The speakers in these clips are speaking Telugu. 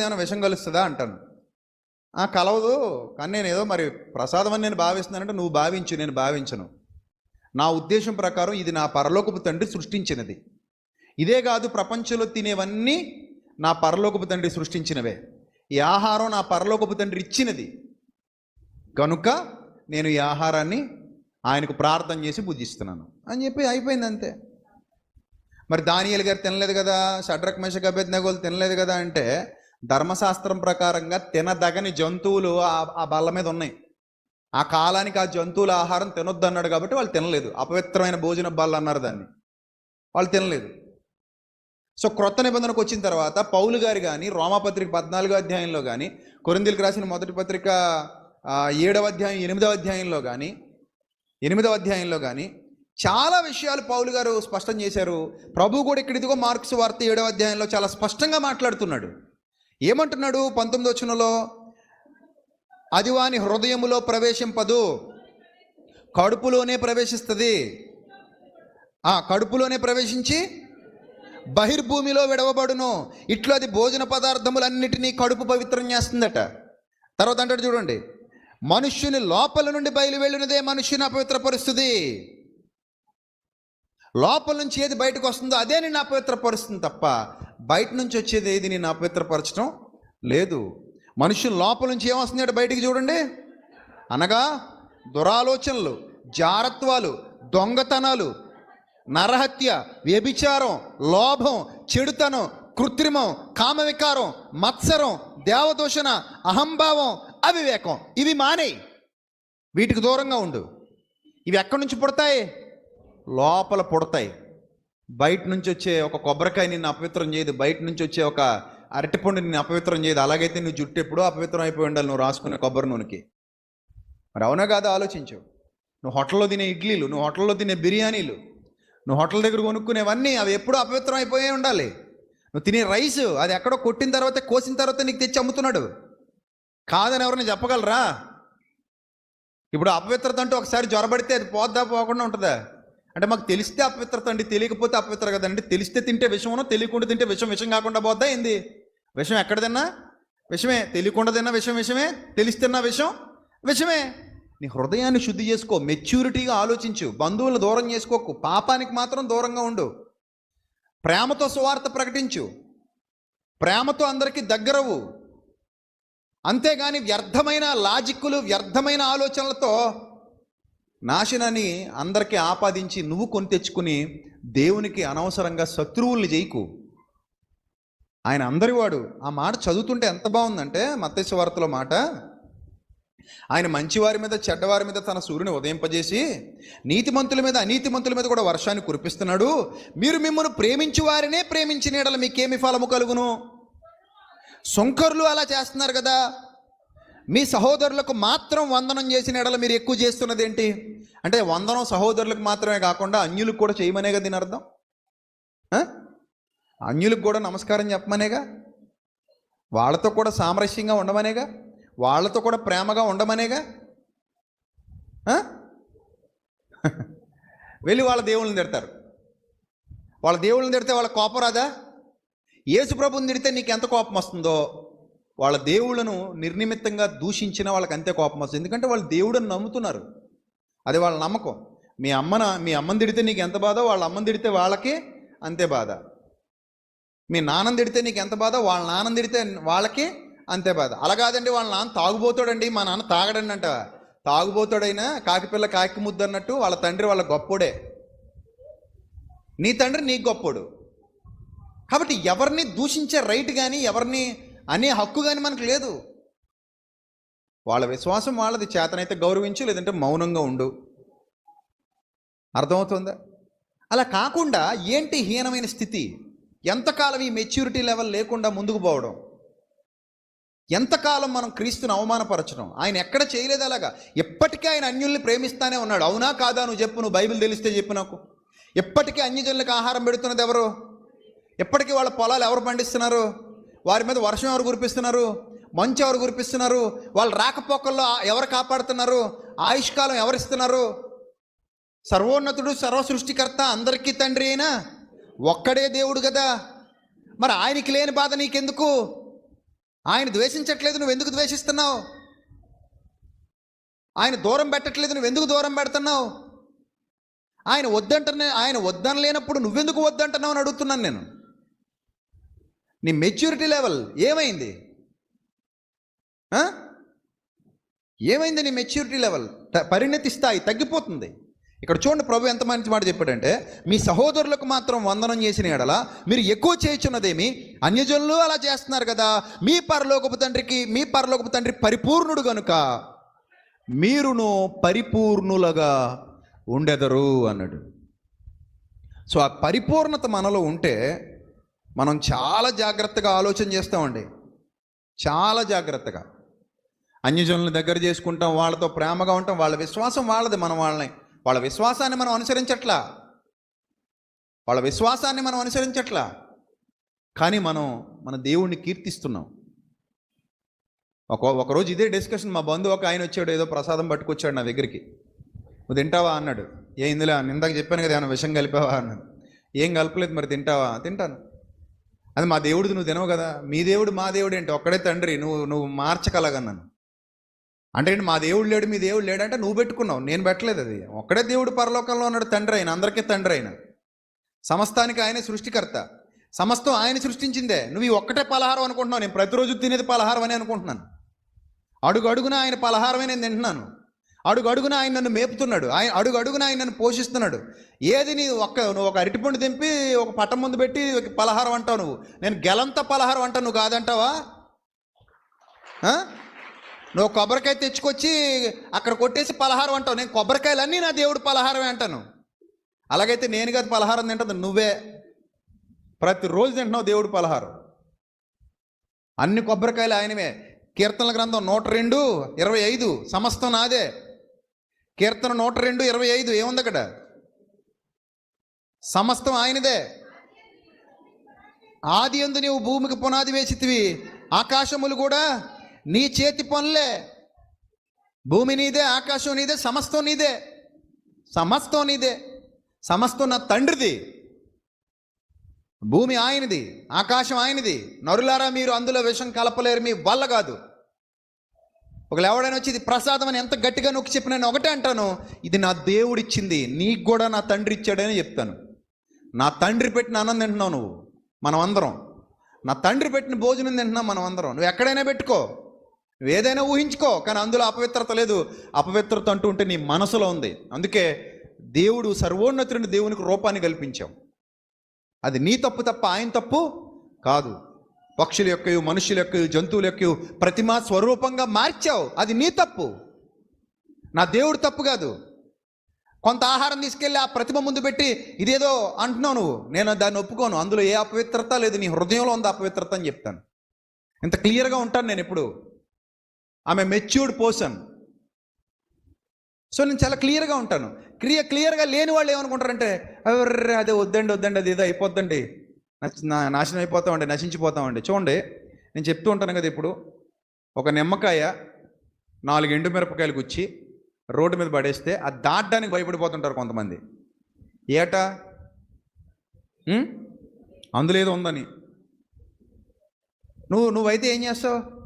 ఏమైనా విషం కలుస్తుందా అంటాను. ఆ కలవదు కానీ నేను ఏదో మరి ప్రసాదం అని నేను భావిస్తున్నానంటే నువ్వు భావించు నేను భావించను. నా ఉద్దేశం ప్రకారం ఇది నా పరలోకపు తండ్రి సృష్టించినది. ఇదే కాదు ప్రపంచంలో తినేవన్నీ నా పరలోకపు తండ్రి సృష్టించినవే. ఈ ఆహారం నా పరలోకపు తండ్రి ఇచ్చినది. కనుక నేను ఈ ఆహారాన్ని ఆయనకు ప్రార్థన చేసి పూజిస్తున్నాను. అని చెప్పి అయిపోయింది అంతే. మరి దానియలు గారు తినలేదు కదా షడ్రక్ మెషక్ అభ్యర్థనగోలు తినలేదు కదా అంటే ధర్మశాస్త్రం ప్రకారంగా తినదగని జంతువులు ఆ- ఆ బల్ల మీద ఉన్నాయి. ఆ కాలానికి ఆ జంతువుల ఆహారం తినొద్దు అన్నాడు కాబట్టి వాళ్ళు తినలేదు. అపవిత్రమైన భోజన బల్ల అన్నారు దాన్ని. వాళ్ళు తినలేదు. సో క్రొత్త నిబంధనకు వచ్చిన తర్వాత పౌలు గారు కానీ రోమాపత్రిక పద్నాలుగో అధ్యాయంలో కానీ కొరిందీలకు రాసిన మొదటి పత్రిక ఏడవ అధ్యాయం ఎనిమిదవ అధ్యాయంలో కానీ ఎనిమిదవ అధ్యాయంలో కానీ చాలా విషయాలు పౌలు గారు స్పష్టం చేశారు. ప్రభు కూడా ఇక్కడ ఇదిగో మార్క్స్ వార్త ఏడవ అధ్యాయంలో చాలా స్పష్టంగా మాట్లాడుతున్నాడు. ఏమంటున్నాడు పంతొమ్మిదో వచనంలో? అది వాని హృదయములో ప్రవేశింపదు. కడుపులోనే ప్రవేశిస్తుంది. ఆ కడుపులోనే ప్రవేశించి బహిర్భూమిలో విడవబడును. ఇట్లా అది భోజన పదార్థములన్నిటినీ కడుపు పవిత్రం చేస్తుందట. తర్వాత అంటాడు చూడండి. మనుష్యుని లోపల నుండి బయలు వెళ్ళినదే మనుష్యుని అపవిత్రపరుస్తుంది లోపల నుంచి ఏది బయటకు వస్తుందో అదే నేను అపవిత్రపరుస్తుంది తప్ప బయట నుంచి వచ్చేది ఏది నేను అపవిత్రపరచడం లేదు. మనుషులు లోపల నుంచి ఏమొస్తుంది బయటికి చూడండి? అనగా దురాలోచనలు జారత్వాలు దొంగతనాలు నరహత్య వ్యభిచారం లోభం చెడుతనం కృత్రిమం కామవికారం మత్సరం దేవదూషణ అహంభావం అవివేకం. ఇవి మానేయి. వీటికి దూరంగా ఉండు. ఇవి ఎక్కడి నుంచి పుడతాయి? లోపల పుడతాయి. బయట నుంచి వచ్చే ఒక కొబ్బరికాయ నిన్ను అపవిత్రం చేయదు. బయట నుంచి వచ్చే ఒక అరటిపండు నిన్ను అపవిత్రం చేయదు. అలాగైతే నువ్వు జుట్టు ఎప్పుడూ అపవిత్రం అయిపోయి ఉండాలి. నువ్వు రాసుకునే కొబ్బరి నూనెకి. మరి అవునా కాదా? ఆలోచించు. నువ్వు హోటల్లో తినే ఇడ్లీలు నువ్వు హోటల్లో తినే బిర్యానీలు నువ్వు హోటల్ దగ్గర కొనుక్కునేవన్నీ అవి ఎప్పుడూ అపవిత్రం అయిపోయే ఉండాలి. నువ్వు తినే రైస్ అది ఎక్కడో కొట్టిన తర్వాత కోసిన తర్వాత నీకు తెచ్చి అమ్ముతున్నాడు. కాదని ఎవరైనా చెప్పగలరా? ఇప్పుడు అపవిత్రత అంటూ ఒకసారి జ్వరబడితే అది పోద్దా పోకుండా ఉంటుందా? అంటే మాకు తెలిస్తే అపవిత్రత అండి తెలియకపోతే అపవిత్ర కదండి. తెలిస్తే తింటే విషమనో తెలియకుండా తింటే విషం విషం కాకుండా పోద్దా ఏంది? విషం ఎక్కడ తిన్నా? విషమే. తెలియకుండా తిన్నా విషం విషమే. తెలిస్తున్నా విషం విషమే. నీ హృదయాన్ని శుద్ధి చేసుకో మెచ్యూరిటీగా ఆలోచించు బంధువులను దూరం చేసుకోకు పాపానికి మాత్రం దూరంగా ఉండు. ప్రేమతో సువార్త ప్రకటించు. ప్రేమతో అందరికీ దగ్గరవు. అంతేగాని వ్యర్థమైన లాజిక్కులు వ్యర్థమైన ఆలోచనలతో నాశనాన్ని అందరికీ ఆపాదించి నువ్వు కొని తెచ్చుకుని దేవునికి అనవసరంగా శత్రువుల్ని చేయకు ఆయన అందరివాడు. ఆ మాట చదువుతుంటే ఎంత బాగుందంటే మత్స్య వార్తలో మాట. ఆయన మంచివారి మీద చెడ్డవారి మీద తన సూర్యుని ఉదయింపజేసి నీతిమంతుల మీద అనీతిమంతుల మీద కూడా వర్షాన్ని కురిపిస్తున్నాడు. మీరు మిమ్మల్ని ప్రేమించు వారినే ప్రేమించిన ఎడల మీకేమి ఫలము కలుగును? సుంకరులు అలా చేస్తున్నారు కదా. మీ సహోదరులకు మాత్రం వందనం చేసిన ఎడల మీరు ఎక్కువ చేస్తున్నది ఏంటి? అంటే వందనం సహోదరులకు మాత్రమే కాకుండా అన్యులకు కూడా చేయమనే కదా దీని అర్థం? అన్యులకు కూడా నమస్కారం చెప్పమనేగా? వాళ్ళతో కూడా సామరస్యంగా ఉండమనేగా? వాళ్ళతో కూడా ప్రేమగా ఉండమనేగా? వెళ్ళి వాళ్ళ దేవుళ్ళని తిడతారు. వాళ్ళ దేవుళ్ళని తిడితే వాళ్ళ కోపం రాదా? యేసు ప్రభుని తిడితే నీకు ఎంత కోపం వస్తుందో? వాళ్ళ దేవుళ్ళను నిర్నిమిత్తంగా దూషించిన వాళ్ళకి అంతే కోపం వస్తుంది. ఎందుకంటే వాళ్ళు దేవుడని నమ్ముతున్నారు. అది వాళ్ళ నమ్మకం. మీ అమ్మన మీ అమ్మని తిడితే నీకు ఎంత బాధో? వాళ్ళ అమ్మని తిడితే వాళ్ళకి అంతే బాధ. మీ నాన్నని తిడితే నీకు ఎంత బాధ? వాళ్ళ నాన్నని తిడితే వాళ్ళకి అంతే బాధ. అలా కాదండి వాళ్ళ నాన్న తాగుబోతాడండి మా నాన్న తాగడండి అంట. తాగుబోతాడైనా కాకిపిల్ల కాకి ముద్దు అన్నట్టు వాళ్ళ తండ్రి వాళ్ళ గొప్పోడే. నీ తండ్రి నీకు గొప్పోడు. కాబట్టి ఎవరిని దూషించే రైట్ కానీ ఎవరిని అనే హక్కు కానీ మనకు లేదు. వాళ్ళ విశ్వాసం వాళ్ళది. చేతనైతే గౌరవించు లేదంటే మౌనంగా ఉండు. అర్థమవుతుందా? అలా కాకుండా ఏంటి హీనమైన స్థితి? ఎంతకాలం ఈ మెచ్యూరిటీ లెవెల్ లేకుండా ముందుకు పోవడం? ఎంతకాలం మనం క్రీస్తుని అవమానపరచడం? ఆయన ఎక్కడ చేయలేదు అలాగా? ఎప్పటికీ ఆయన అన్యుల్ని ప్రేమిస్తానే ఉన్నాడు. అవునా కాదా? నువ్వు చెప్పు నువ్వు బైబిల్ తెలిస్తే చెప్పు నాకు. ఎప్పటికీ అన్యజనులకు ఆహారం పెడుతున్నది ఎవరు? ఎప్పటికీ వాళ్ళ పొలాలు ఎవరు పండిస్తున్నారు? వారి మీద వర్షం ఎవరు కురిపిస్తున్నారు? మంచు ఎవరు కురిపిస్తున్నారు? వాళ్ళు రాకపోకల్లో ఎవరు కాపాడుతున్నారు? ఆయుష్కాలం ఎవరిస్తున్నారు సర్వోన్నతుడు సర్వ సృష్టికర్త అందరికీ తండ్రి అయినా ఒక్కడే దేవుడు కదా. మరి ఆయనకి లేని బాధ నీకెందుకు? ఆయన ద్వేషించట్లేదు నువ్వు ఎందుకు ద్వేషిస్తున్నావు? ఆయన దూరం పెట్టట్లేదు నువ్వు ఎందుకు దూరం పెడుతున్నావు? ఆయన వద్దంటనే ఆయన వద్దనలేనప్పుడు నువ్వెందుకు వద్దంటున్నావు అని అడుగుతున్నాను నేను. నీ మెచ్యూరిటీ లెవెల్ ఏమైంది? ఏమైంది నీ మెచ్యూరిటీ లెవెల్ పరిణతి స్థాయి తగ్గిపోతుంది. ఇక్కడ చూడండి ప్రభు ఎంత మంచి మాట చెప్పాడంటే మీ సహోదరులకు మాత్రం వందనం చేసిన ఎడల మీరు ఎక్కువ చేయుచున్నదేమి? అన్యజనులు అలా చేస్తున్నారు కదా. మీ పరలోకపు తండ్రికి మీ పరలోకపు తండ్రి పరిపూర్ణుడు కనుక మీరును పరిపూర్ణులుగా ఉండెదరు అన్నాడు. సో ఆ పరిపూర్ణత మనలో ఉంటే మనం చాలా జాగ్రత్తగా ఆలోచన చేస్తామండి. చాలా జాగ్రత్తగా. అన్యజనుల దగ్గర చేసుకుంటాం వాళ్ళతో ప్రేమగా ఉంటాం వాళ్ళ విశ్వాసం వాళ్ళది మనం వాళ్ళని. వాళ్ళ విశ్వాసాన్ని మనం అనుసరించట్లా. వాళ్ళ విశ్వాసాన్ని మనం అనుసరించట్లా. కానీ మనం మన దేవుణ్ణి కీర్తిస్తున్నాం. ఒక ఒకరోజు ఇదే డిస్కషన్ మా బంధువు ఒక ఆయన వచ్చాడు ఏదో ప్రసాదం పట్టుకొచ్చాడు నా దగ్గరికి. నువ్వు తింటావా? అన్నాడు. ఏ ఇందులో ఇందాక చెప్పాను కదా ఏమైనా విషం కలిపావా? అన్నాడు. ఏం కలపలేదు మరి తింటావా? తింటాను. అది మా దేవుడిది నువ్వు తినవు కదా. మీ దేవుడు మా దేవుడు ఏంటి? ఒక్కడే తండ్రి. నువ్వు నువ్వు మార్చగలగన్నాను అంటే ఏంటి? మా దేవుడు లేడు మీ దేవుడు లేడు అంటే నువ్వు పెట్టుకున్నావు. నేను పెట్టలేదు అది. ఒక్కడే దేవుడు పరలోకంలో ఉన్నాడు తండ్రి అయిన. అందరికీ తండ్రి అయిన. సమస్తానికి ఆయనే సృష్టికర్త. సమస్తం ఆయన సృష్టించిందే. నువ్వు ఈ ఒక్కటే పలహారం అనుకుంటున్నావు. నేను ప్రతిరోజు తినేది పలహారం అని అనుకుంటున్నాను. అడుగు అడుగున ఆయన పలహారమే నేను తింటున్నాను. అడుగు అడుగున ఆయన నన్ను మేపుతున్నాడు. ఆయన అడుగు అడుగున ఆయన నన్ను పోషిస్తున్నాడు. ఏది నీ ఒక్క నువ్వు ఒక అరటిపండు తెంపి ఒక పట్టం ముందు పెట్టి పలహారం అంటావు నువ్వు. నేను గెలంత పలహారం అంటావు నువ్వు కాదంటావా? నువ్వు కొబ్బరికాయ తెచ్చుకొచ్చి అక్కడ కొట్టేసి పలహారం అంటావు. నేను కొబ్బరికాయలన్నీ నా దేవుడు పలహారమే అంటాను. అలాగైతే నేను కాదు పలహారం తింటుంది నువ్వే. ప్రతిరోజు తింటున్నావు దేవుడు పలహారం. అన్ని కొబ్బరికాయలు ఆయనవే. కీర్తనల గ్రంథం నూట రెండు ఇరవై ఐదు సమస్తం నాదే. కీర్తన నూట రెండు ఇరవై ఐదు ఏముంది అక్కడ? సమస్తం ఆయనదే. ఆది ఎందు నీవు భూమికి పునాది వేసితివి ఆకాశములు కూడా నీ చేతి పనులే. భూమి నీదే ఆకాశం నీదే సమస్తం నీదే. సమస్తం నీదే. సమస్తం నా తండ్రిది. భూమి ఆయనది ఆకాశం ఆయనది. నరులారా మీరు అందులో విషం కలపలేరు మీ వల్ల కాదు. ఒకవేళ ఎవడైనా వచ్చి ఇది ప్రసాదం అని ఎంత గట్టిగా నొక్కి చెప్పిన నేను ఒకటే అంటాను ఇది నా దేవుడిచ్చింది నీకు కూడా నా తండ్రి ఇచ్చాడని చెప్తాను. నా తండ్రి పెట్టిన అన్నం తింటున్నావు నువ్వు మనం అందరం. నా తండ్రి పెట్టిన భోజనం తింటున్నాం మనం అందరం. నువ్వు ఎక్కడైనా పెట్టుకో నువ్వు ఏదైనా ఊహించుకో కానీ అందులో అపవిత్రత లేదు. అపవిత్రత అంటూ ఉంటే నీ మనసులో ఉంది. అందుకే దేవుడు సర్వోన్నతుడిని దేవునికి రూపాన్ని కల్పించాం. అది నీ తప్పు తప్ప ఆయన తప్పు కాదు. పక్షుల యొక్క మనుషుల యొక్క జంతువుల యొక్క ప్రతిమా స్వరూపంగా మార్చావు. అది నీ తప్పు. నా దేవుడు తప్పు కాదు. కొంత ఆహారం తీసుకెళ్ళి ఆ ప్రతిమ ముందు పెట్టి ఇదేదో అంటున్నావు నువ్వు. నేను దాన్ని ఒప్పుకోను. అందులో ఏ అపవిత్రత లేదు. నీ హృదయంలో ఉంది అపవిత్రత అని చెప్తాను. ఇంత క్లియర్గా ఉంటాను నేను ఎప్పుడు ఆమె మెచ్యూర్డ్ పర్సన్. సో నేను చాలా క్లియర్గా ఉంటాను. క్రియ క్లియర్గా లేని వాళ్ళు ఏమనుకుంటారంటే అదే వద్దండి వద్దండి అది ఇది అయిపోద్దండి. నా- నాశనం అయిపోతామండి నశించిపోతామండి. చూడండి నేను చెప్తూ ఉంటాను కదా ఇప్పుడు. ఒక నిమ్మకాయ నాలుగు ఎండు మిరపకాయలు గుచ్చి రోడ్డు మీద పడేస్తే అది దాటడానికి భయపడిపోతుంటారు కొంతమంది. ఏటా? అందులో ఏదో ఉందని. నువ్వు నువ్వైతే ఏం చేస్తావు?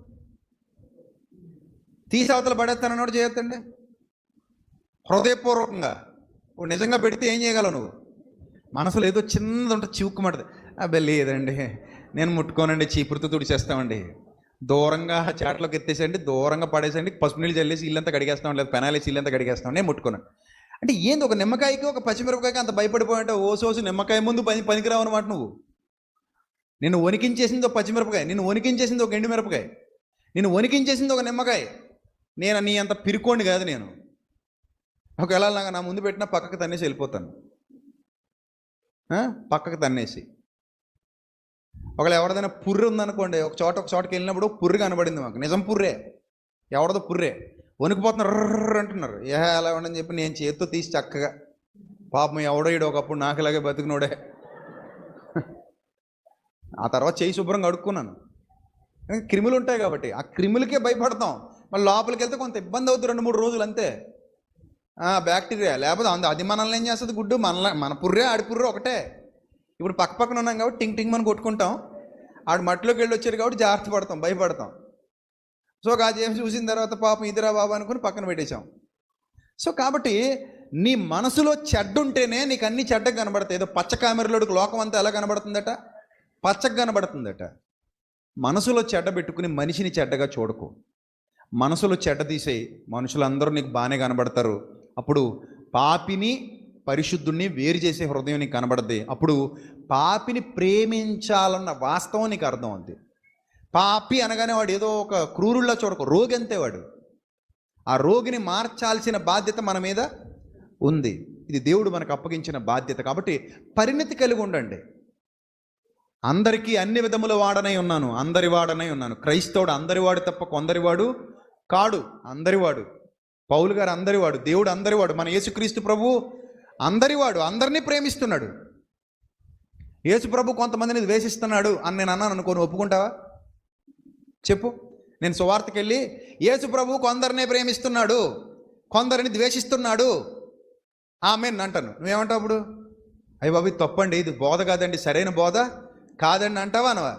తీసి అవతల పడేస్తానన్నాడు చేయొద్దండి. హృదయపూర్వకంగా. నువ్వు నిజంగా పెడితే ఏం చేయగలవు నువ్వు? మనసులో ఏదో చిన్నది ఉంటుంది చివుక్కుమంటది. అబ్బే లేదండి. నేను ముట్టుకోనండి చీపురుతో తుడిచేస్తామండి. దూరంగా చాట్లోకి ఎత్తేసండి దూరంగా పడేసండి పసుపు నీళ్ళు చల్లేసి ఇల్లంతా కడిగేస్తాం లేదు పెనాలేసి ఇల్లంతా కడిగేస్తాం నేను ముట్టుకోను. అంటే ఏంది ఒక నిమ్మకాయకి ఒక పచ్చిమిరపకాయకి అంత భయపడిపోయింటే ఓసోసు నిమ్మకాయ ముందు పని పనికిరావు అనమాట నువ్వు. నేను వణికించేసింది ఒక పచ్చిమిరపకాయ నిన్ను వణికించేసింది ఒక ఎండుమిరపకాయ మిరపకాయ నిన్ను వణికించేసింది ఒక నిమ్మకాయ. నేను నీ అంత పిరుకోండి కాదు నేను. ఒకవేళ నాకు నా ముందు పెట్టినా పక్కకు తన్నేసి వెళ్ళిపోతాను. పక్కకు తన్నేసి. ఒకవేళ ఎవరిదైనా పుర్రె ఉందనుకోండి ఒక చోట ఒక చోటకి వెళ్ళినప్పుడు పుర్రె కనబడింది మాకు. నిజం పుర్రే. ఎవరిదో పుర్రే. వణికిపోతున్నారు రర్రర్ అంటున్నారు. ఏ అలా ఉండని చెప్పి నేను చేత్తో తీసి చక్కగా. పాపం ఎవడో ఈడు ఒకప్పుడు నాకులాగే బతికినోడే. ఆ తర్వాత చేయి శుభ్రంగా అడుక్కున్నాను క్రిములు ఉంటాయి కాబట్టి. ఆ క్రిములకే భయపడతాం. మళ్ళీ లోపలికి వెళ్తే కొంత ఇబ్బంది అవుతుంది రెండు మూడు రోజులు అంతే. బ్యాక్టీరియా. లేకపోతే అది మనల్ని ఏం చేస్తుంది గుడ్డు? మన మన పుర్రే ఆడి పుర్రే ఒకటే. ఇప్పుడు పక్క పక్కన ఉన్నాం కాబట్టి టింగ్ టింగ్ మనం కొట్టుకుంటాం. ఆడు మట్టిలోకి వెళ్ళి వచ్చారు కాబట్టి జాగ్రత్త పడతాం భయపడతాం. సో ఆ జేమ్స్ చూసిన తర్వాత పాపం ఇదిరా బాబు అనుకుని పక్కన పెట్టేశాం. సో కాబట్టి నీ మనసులో చెడ్డ ఉంటేనే నీకు అన్ని చెడ్డకు కనబడతాయి. ఏదో పచ్చ కామెరలోడికి లోకం అంతా ఎలా కనబడుతుందట? పచ్చగా కనబడుతుందట. మనసులో చెడ్డ పెట్టుకుని మనిషిని చెడ్డగా చూడకు. మనసులో చెడ్డ తీసేయి. మనుషులందరూ నీకు బాగానే కనబడతారు. అప్పుడు పాపిని పరిశుద్ధుణ్ణి వేరు చేసే హృదయం నీకు కనబడద్ది. అప్పుడు పాపిని ప్రేమించాలన్న వాస్తవం నీకు అర్థం అవుద్ది. పాపి అనగానే వాడు ఏదో ఒక క్రూరుల్లో చూడకు రోగి అంతే వాడు. ఆ రోగిని మార్చాల్సిన బాధ్యత మన మీద ఉంది. ఇది దేవుడు మనకు అప్పగించిన బాధ్యత కాబట్టి పరిణితి కలిగి ఉండండి. అందరికీ అన్ని విధముల వాడనై ఉన్నాను. అందరి వాడనై ఉన్నాను. క్రైస్తవుడు అందరివాడు తప్ప కొందరివాడు కాడు. అందరివాడు పౌలు గారు అందరివాడు దేవుడు అందరివాడు మన యేసుక్రీస్తు ప్రభు అందరివాడు అందరినీ ప్రేమిస్తున్నాడు. యేసు ప్రభు కొంతమందిని ద్వేషిస్తున్నాడు అని నేను అన్నాను అనుకోని ఒప్పుకుంటావా? చెప్పు. నేను సువార్తకి వెళ్ళి యేసు ప్రభు కొందరినే ప్రేమిస్తున్నాడు కొందరిని ద్వేషిస్తున్నాడు. ఆమె అంటాను. నువ్వేమంటావు అప్పుడు? అయ్యి బాబు తప్పండి ఇది బోధ కాదండి సరైన బోధ కాదండి అంటావా అనవా?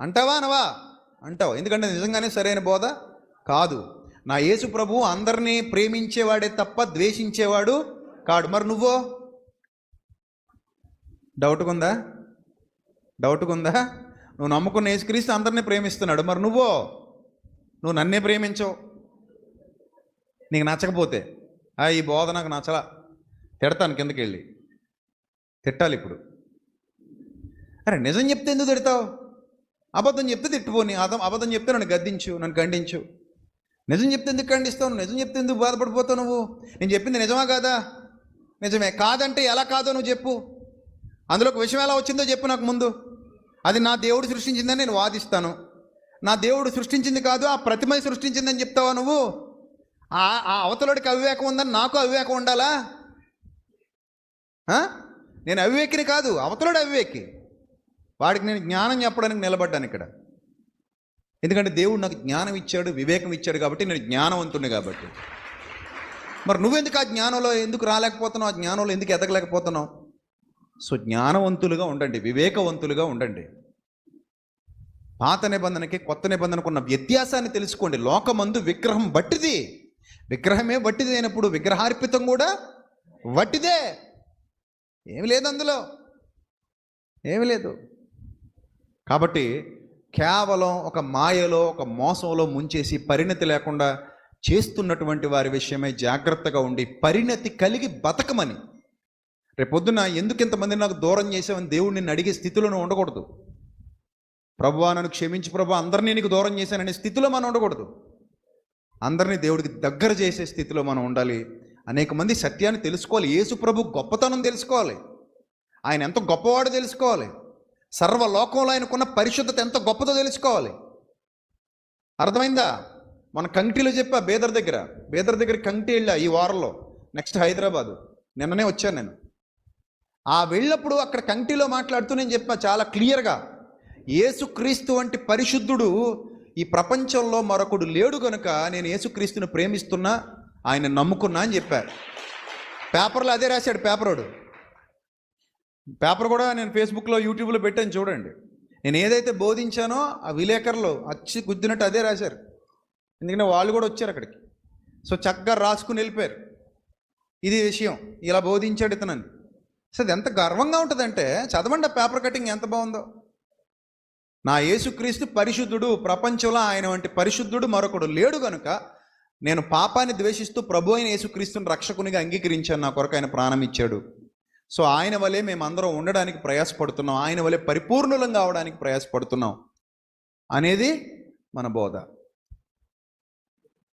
అంటావా అనవా? అంటావు. ఎందుకంటే నిజంగానే సరైన బోధ కాదు. నా యేసు ప్రభు అందరినీ ప్రేమించేవాడే తప్ప ద్వేషించేవాడు కాడు. మరి నువ్వు? డౌట్గా ఉందా డౌట్గా ఉందా నువ్వు నమ్ముకున్న యేసుక్రీస్తు అందరినీ ప్రేమిస్తున్నాడు. మరి నువ్వో? నువ్వు నన్నే ప్రేమించవు. నీకు నచ్చకపోతే. ఆ ఈ బోధ నాకు నచ్చలా. తిడతాను కిందకి వెళ్ళి తిట్టాలి ఇప్పుడు. అరే నిజం చెప్తే ఎందుకు తిడతావు? అబద్ధం చెప్తే తిట్టుపోని అదం అబద్ధం చెప్తే నన్ను గద్దించు నన్ను ఖండించు. నిజం చెప్తే ఎందుకు ఖండిస్తావు? నిజం చెప్తే ఎందుకు బాధపడిపోతావు నువ్వు? నేను చెప్పింది నిజమా కాదా? నిజమే. కాదంటే ఎలా కాదో నువ్వు చెప్పు. అందులో ఒక విషయం ఎలా వచ్చిందో చెప్పు నాకు ముందు. అది నా దేవుడు సృష్టించిందని నేను వాదిస్తాను. నా దేవుడు సృష్టించింది కాదు ఆ ప్రతిమ సృష్టించిందని చెప్తావా నువ్వు? ఆ ఆ అవతలోడికి అవివేకం ఉందని నాకు అవివేకం ఉండాలా? నేను అవివేకిని కాదు అవతలోడు అవివేకి. వాడికి నేను జ్ఞానం చెప్పడానికి నిలబడ్డాను ఇక్కడ. ఎందుకంటే దేవుడు నాకు జ్ఞానం ఇచ్చాడు వివేకం ఇచ్చాడు కాబట్టి నేను జ్ఞానవంతుడిని కాబట్టి. మరి నువ్వెందుకు ఆ జ్ఞానంలో ఎందుకు రాలేకపోతున్నావు? ఆ జ్ఞానంలో ఎందుకు ఎదగలేకపోతున్నావు? సో జ్ఞానవంతులుగా ఉండండి వివేకవంతులుగా ఉండండి. పాత నిబంధనకి కొత్త నిబంధనకు ఉన్న వ్యత్యాసాన్ని తెలుసుకోండి. లోకమందు విగ్రహం బట్టిది విగ్రహమే వట్టిది అయినప్పుడు విగ్రహార్పితం కూడా వట్టిదే. ఏమి లేదు అందులో. ఏమి లేదు. కాబట్టి కేవలం ఒక మాయలో ఒక మోసంలో ముంచేసి పరిణతి లేకుండా చేస్తున్నటువంటి వారి విషయమై జాగ్రత్తగా ఉండి పరిణతి కలిగి బతకమని. రేపొద్దున ఎందుకు ఇంతమంది నాకు దూరం చేసావని దేవుడు నిన్ను అడిగే స్థితిలో నువ్వు ఉండకూడదు. ప్రభువా నన్ను క్షమించి ప్రభు అందరినీ నీకు దూరం చేశాననే స్థితిలో మనం ఉండకూడదు. అందరినీ దేవుడికి దగ్గర చేసే స్థితిలో మనం ఉండాలి. అనేక మంది సత్యాన్ని తెలుసుకోవాలి. యేసు ప్రభు గొప్పతనం తెలుసుకోవాలి. ఆయన ఎంత గొప్పవాడో తెలుసుకోవాలి. సర్వలోకంలో ఆయనకున్న పరిశుద్ధత ఎంత గొప్పదో తెలుసుకోవాలి. అర్థమైందా? మన కంక్టీలో చెప్పా బేదర్ దగ్గర బేదర్ దగ్గర కంక్టీ వెళ్ళా ఈ వారంలో నెక్స్ట్ హైదరాబాదు. నిన్ననే వచ్చాను నేను. ఆ వెళ్ళినప్పుడు అక్కడ కంటిలో మాట్లాడుతూ నేను చెప్పా చాలా క్లియర్గా ఏసుక్రీస్తు వంటి పరిశుద్ధుడు ఈ ప్రపంచంలో మరొకడు లేడు గనుక నేను యేసుక్రీస్తుని ప్రేమిస్తున్నా ఆయన నమ్ముకున్నా అని చెప్పారు. పేపర్లో అదే రాశాడు పేపరోడు. పేపర్ కూడా నేను ఫేస్బుక్లో యూట్యూబ్లో పెట్టాను చూడండి. నేను ఏదైతే బోధించానో ఆ విలేకరులు అచ్చి గుద్దినట్టు అదే రాశారు. ఎందుకంటే వాళ్ళు కూడా వచ్చారు అక్కడికి. సో చక్కగా రాసుకుని వెళ్ళిపోయారు. ఇది విషయం. ఇలా బోధించాడు ఇతనని సో అది ఎంత గర్వంగా ఉంటుందంటే చదవండి ఆ పేపర్ కటింగ్ ఎంత బాగుందో. నా యేసుక్రీస్తు పరిశుద్ధుడు ప్రపంచంలో ఆయన వంటి పరిశుద్ధుడు మరొకడు లేడు గనుక నేను పాపాన్ని ద్వేషిస్తూ ప్రభు అయిన యేసుక్రీస్తుని రక్షకునిగా అంగీకరించాను నా కొరకు ఆయన ప్రాణం ఇచ్చాడు. సో ఆయన వలె మేమందరం ఉండడానికి ప్రయాసపడుతున్నాం. ఆయన వలె పరిపూర్ణులం కావడానికి ప్రయాసపడుతున్నాం. అనేది మన బోధ.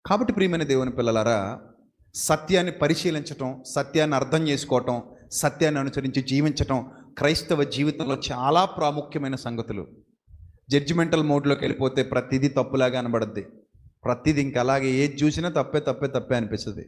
కాబట్టి ప్రియమైన దేవుని పిల్లలారా సత్యాన్ని పరిశీలించటం సత్యాన్ని అర్థం చేసుకోవటం సత్యాన్ని అనుసరించి జీవించటం క్రైస్తవ జీవితంలో చాలా ప్రాముఖ్యమైన సంగతులు. జడ్జిమెంటల్ మోడ్లోకి వెళ్ళిపోతే ప్రతిదీ తప్పులాగా అనబడద్ది ప్రతిదీ ఇంకా అలాగే ఏది చూసినా తప్పే తప్పే తప్పే అనిపిస్తుంది.